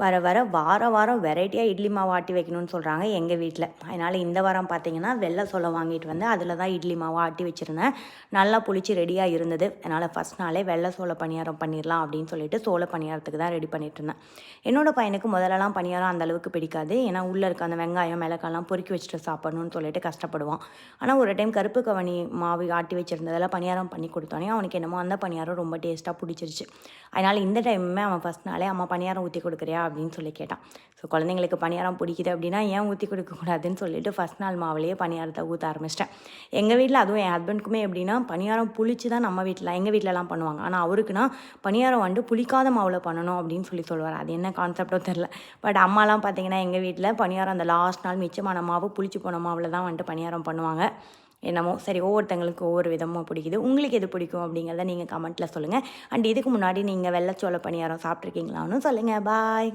வர வர வாரம் வாரம் வெரைட்டியாக இட்லி மாவு ஆட்டி வைக்கணும்னு சொல்கிறாங்க எங்கள் வீட்டில் அதனால் இந்த வாரம் பார்த்தீங்கன்னா வெள்ளை சோளம் வாங்கிட்டு வந்து அதில் தான் இட்லி மாவு ஆட்டி வச்சுருந்தேன். நல்லா புளிச்சு ரெடியாக இருந்தது. அதனால் ஃபஸ்ட் நாளே வெள்ளை சோள பணியாரம் பண்ணிடலாம் அப்படின்னு சொல்லிட்டு சோள பணியாரத்துக்கு தான் ரெடி பண்ணிட்டு இருந்தேன். என்னோடய பையனுக்கு முதலெல்லாம் பணியாரம் அந்த அளவுக்கு பிடிக்காது. ஏன்னா உள்ளே இருக்க அந்த வெங்காயம் மிளகாலாம் பொறுக்கி வச்சுட்டு சாப்பிடணும்னு சொல்லிட்டு கஷ்டப்படுவான். ஆனால் ஒரு டைம் கருப்பு கவனி மாவு ஆட்டி வச்சுருந்ததெல்லாம் பணியாரம் பண்ணி கொடுத்தோன்னே அவனுக்கு என்னமோ அந்த பணியாரம் ரொம்ப டேஸ்ட்டாக பிடிச்சிருச்சு. அதனால் இந்த டைமுமே அவன் ஃபஸ்ட் நாளே அம்மா பணியாரம் ஊற்றி கொடுக்குறியா? அப்படின்னு சொல்லி கேட்டான். ஸோ குழந்தைங்களுக்கு பணியாரம் பிடிக்குது அப்படின்னா ஏன் ஊற்றி கொடுக்கக்கூடாதுன்னு சொல்லிட்டு ஃபஸ்ட் நாள் மாவுலேயே பணியாரத்தை ஊற்ற ஆரம்பிச்சிட்டேன். எங்கள் வீட்டில் அதுவும் என் ஹஸ்பண்ட்க்குமே எப்படின்னா பணியாரம் புளிச்சு தான் நம்ம வீட்டில் எங்கள் வீட்டிலலாம் பண்ணுவாங்க. ஆனால் அவருக்குன்னா பணியாரம் வந்து புளிக்காத மாவில் பண்ணணும் அப்படின்னு சொல்லி சொல்லுவார். அது என்ன கான்செப்டோ தெரில பட் அம்மாலாம் பார்த்தீங்கன்னா எங்கள் வீட்டில் பணியாரம் அந்த லாஸ்ட் நாள் மிச்சமான மாவு புளிச்சு போன மாவில் தான் வந்துட்டு பணியாரம் பண்ணுவாங்க. என்னமோ சரி ஒவ்வொருத்தங்களுக்கு ஒவ்வொரு விதமாக பிடிக்குது. உங்களுக்கு எது பிடிக்கும் அப்படிங்கிறத நீங்கள் கமெண்ட்டில் சொல்லுங்கள் அண்ட் இதுக்கு முன்னாடி நீங்கள் வெள்ளச்சோள பணியாரம் சாப்பிட்ருக்கீங்களான்னு சொல்லுங்கள் பாய்